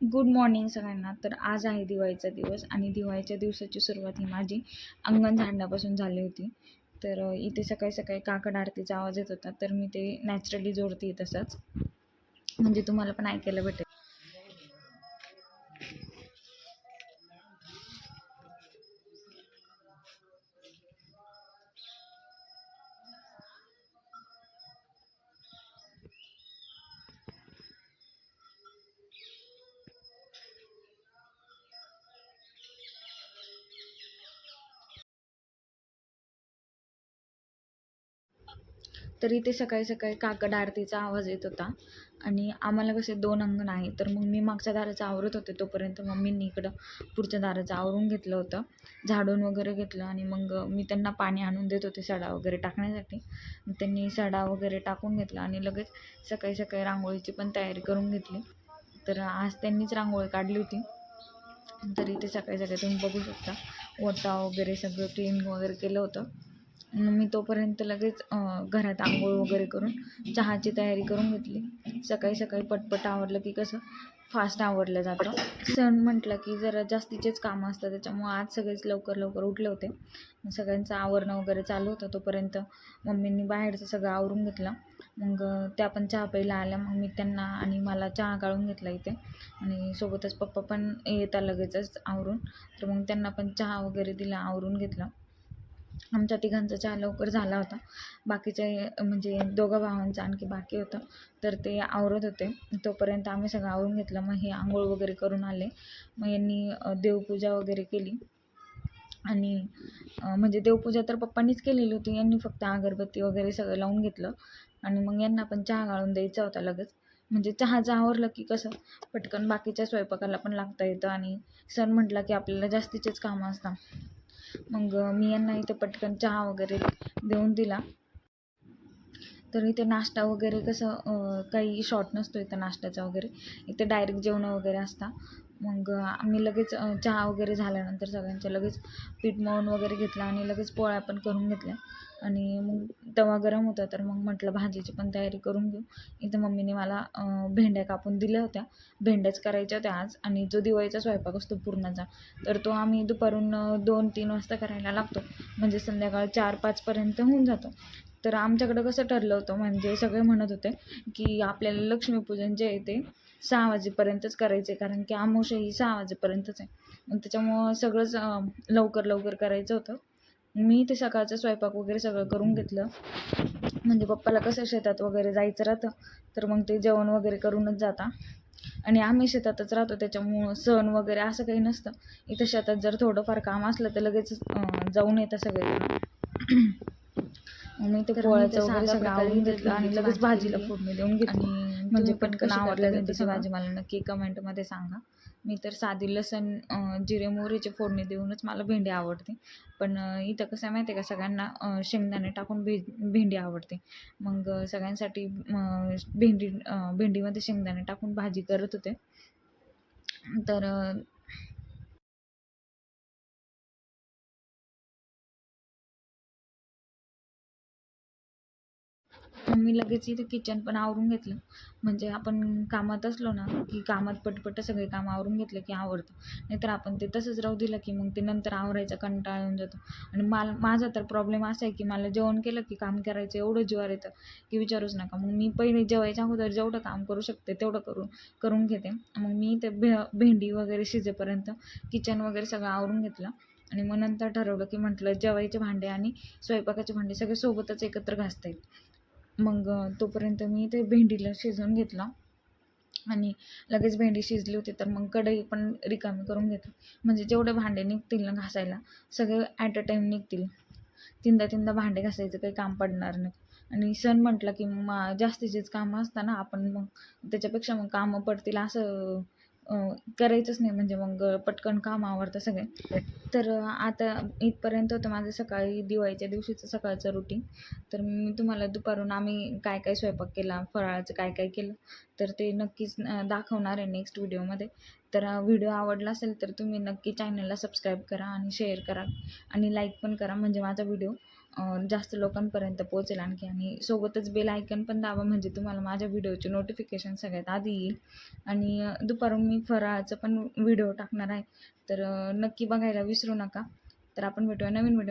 Good morning सगळ्यांना. तर आज आहे दिवाळीचा दिवस आणि दिवाळीच्या दिवसाची सुरुवात ही माझी अंगण झाडण्यापासून झाली होती. तर इथे सकाळी सकाळी काकड आरतीचा आवाज येत होता. तर मी ते नॅचरली जोडते तसंच. म्हणजे तुम्हाला पण ऐकायला भेटेल. तर इथे सकाळी सकाळी काकड आरतीचा आवाज येत होता. आणि आम्हाला कसे दोन अंगण आहे तर मग मी मागच्या दाराचं आवरत होते तोपर्यंत मम्मींनी इकडं पुढच्या दाराचं आवरून घेतलं होतं. झाडून वगैरे घेतलं आणि मग मी त्यांना पाणी आणून देत होते सडा वगैरे टाकण्यासाठी. मग त्यांनी सडा वगैरे टाकून घेतला आणि लगेच सकाळी सकाळी रांगोळीची पण तयारी करून घेतली. तर आज त्यांनीच रांगोळी काढली होती. तर इथे सकाळी सकाळी तुम्ही बघू शकता. ओटा वगैरे सगळं क्लीन वगैरे केलं होतं. मी तोपर्यंत लगेच घरात आंघोळ वगैरे करून चहाची तयारी करून घेतली. सकाळी सकाळी पटपट आवरलं की कसं फास्ट आवरलं जातं. सण म्हटलं की जरा जास्तीचेच कामं असतात त्याच्यामुळं आज सगळेच लवकर लवकर उठले होते. सगळ्यांचं आवरणं वगैरे चालू होतं. तोपर्यंत मम्मींनी बाहेरचं सगळं आवरून घेतलं. मग त्या पण चहा प्यायला आल्या. मग मी त्यांना आणि मला चहा काढून घेतला इथे. आणि सोबतच पप्पा पण येता लगेचच आवरून. तर मग त्यांना पण चहा वगैरे दिला आवरून घेतलं. आमच्या तिघांचा चहा लवकर झाला होता. बाकीचे म्हणजे दोघं भावांचा आणखी बाकी होतं. तर ते आवरत होते. तोपर्यंत आम्ही सगळं आवरून घेतलं. मग हे आंघोळ वगैरे करून आले. मग यांनी देवपूजा वगैरे केली. आणि म्हणजे देवपूजा तर पप्पांनीच केलेली होती. यांनी फक्त अगरबत्ती वगैरे सगळं लावून घेतलं. आणि मग यांना पण चहा गाळून द्यायचा होता लगेच. म्हणजे चहाचं आवरलं की कसं पटकन बाकीच्या स्वयंपाकाला पण लागता येतं. आणि सण म्हटला की आपल्याला जास्तीचेच कामं असतात. मग मी यांना इथे पटकन चहा वगैरे देऊन दिला. तर इथे नाश्ता वगैरे कसं काही शॉर्ट नसतो इथं नाश्त्याचा वगैरे. इथे डायरेक्ट जेवणं वगैरे असता. मग आम्ही लगेच चहा वगैरे झाल्यानंतर सगळ्यांच्या लगेच पीठ मळून वगैरे घेतलं आणि लगेच पोळ्या पण करून घेतल्या. आणि मग तवा गरम होता तर मग म्हटलं भाजीची पण तयारी करून घेऊ. इथं मम्मीने मला भेंड्या कापून दिल्या होत्या. भेंड्याच करायच्या होत्या आज आणि जो दिवाळीचा स्वयंपाक असतो पूर्णाचा तर तो आम्ही दुपारून दोन तीन वाजता करायला लागतो. म्हणजे संध्याकाळ चार पाचपर्यंत होऊन जातो. तर आमच्याकडं कसं ठरलं होतं म्हणजे सगळे म्हणत होते की आपल्याला लक्ष्मीपूजन जे आहे ते सहा वाजेपर्यंतच करायचं आहे कारण की अमावस्या ही सहा वाजेपर्यंतच आहे. मग त्याच्यामुळं सगळंच लवकर लवकर करायचं होतं. मी ते सकाळचं स्वयंपाक वगैरे सगळं करून घेतलं. म्हणजे पप्पाला कसं शेतात वगैरे जायचं राहतं तर मग ते जेवण वगैरे करूनच जाता. आणि आम्ही शेतातच राहतो त्याच्यामुळं सण वगैरे असं काही नसतं. इथं शेतात जर थोडंफार काम असलं तर लगेच जाऊन येतं सगळे मी ते पोळ्याचं वगैरे सगळं आवरून घेतलं आणि लगेच भाजीला फोडणी देऊन घेतली. म्हणजे पटकन आवडलं भेंडीची भाजी मला नक्की कमेंटमध्ये सांगा. मी तर साधी लसण जिरे मोहरीची फोडणी देऊनच मला भेंडी आवडते. पण इथं कसं आहे माहिती आहे का सगळ्यांना शेंगदाणे टाकून भे भेंडी आवडते. मग सगळ्यांसाठी भेंडी भेंडीमध्ये शेंगदाणे टाकून भाजी करत होते. तर मग मी लगेच इथे किचन पण आवरून घेतलं. म्हणजे आपण कामात असलो ना की कामात पटपट सगळे कामं आवरून घेतलं की आवडतं नाहीतर आपण ते तसंच राहू दिलं की मग ते नंतर आवरायचा कंटाळा येऊन जातो. आणि मला माझा तर प्रॉब्लेम असा आहे की मला जेवण केलं की काम करायचं एवढं ज्वार येतं की विचारूच नका. मग मी पहिले जेवायच्या अगोदर जेवढं काम करू शकते तेवढं करून करून घेते. मग मी ते भे भेंडी वगैरे शिजेपर्यंत किचन वगैरे सगळं आवरून घेतलं. आणि मग नंतर ठरवलं की म्हटलं जेवायचे भांडे आणि स्वयंपाकाचे भांडे सगळे सोबतच एकत्र घासता येईल. मग तोपर्यंत मी ते भेंडीला शिजवून घेतलं. आणि लगेच भेंडी शिजली होती तर मग कढई पण रिकामी करून घेतली. म्हणजे जेवढे भांडे निघतील ना घासायला सगळे ॲट अ टाईम निघतील. तीनदा तीनदा भांडे घासायचं काही काम पडणार नाही. आणि सण म्हटलं की मग जास्तीचेच कामं असताना आपण मग त्याच्यापेक्षा मग कामं पडतील असं करायचंच नाही. म्हणजे मग पटकन काम आवडतं सगळे. तर आता इथपर्यंत होतं माझं सकाळी दिवाळीच्या दिवशीचं सकाळचं रुटीन तर मी तुम्हाला दुपारून आम्ही काय काय स्वयंपाक केला फराळाचं काय काय केलं तर ते नक्कीच दाखवणार आहे नेक्स्ट व्हिडिओमध्ये तर व्हिडिओ आवडला असेल तर तुम्ही नक्की चॅनलला सबस्क्राईब करा आणि शेअर करा. आणि लाईक पण करा म्हणजे माझा व्हिडिओ जास्त लोकांपर्यंत पोहोचेल आणखी. आणि सोबतच बेल आयकन पण दाबा म्हणजे तुम्हाला माझ्या व्हिडिओचे नोटिफिकेशन सगळ्यात आधी येईल. आणि दुपारून मी फराळाचं पण व्हिडिओ टाकणार आहे. तर नक्की बघायला विसरू नका. तर आपण भेटूया नवीन व्हिडिओ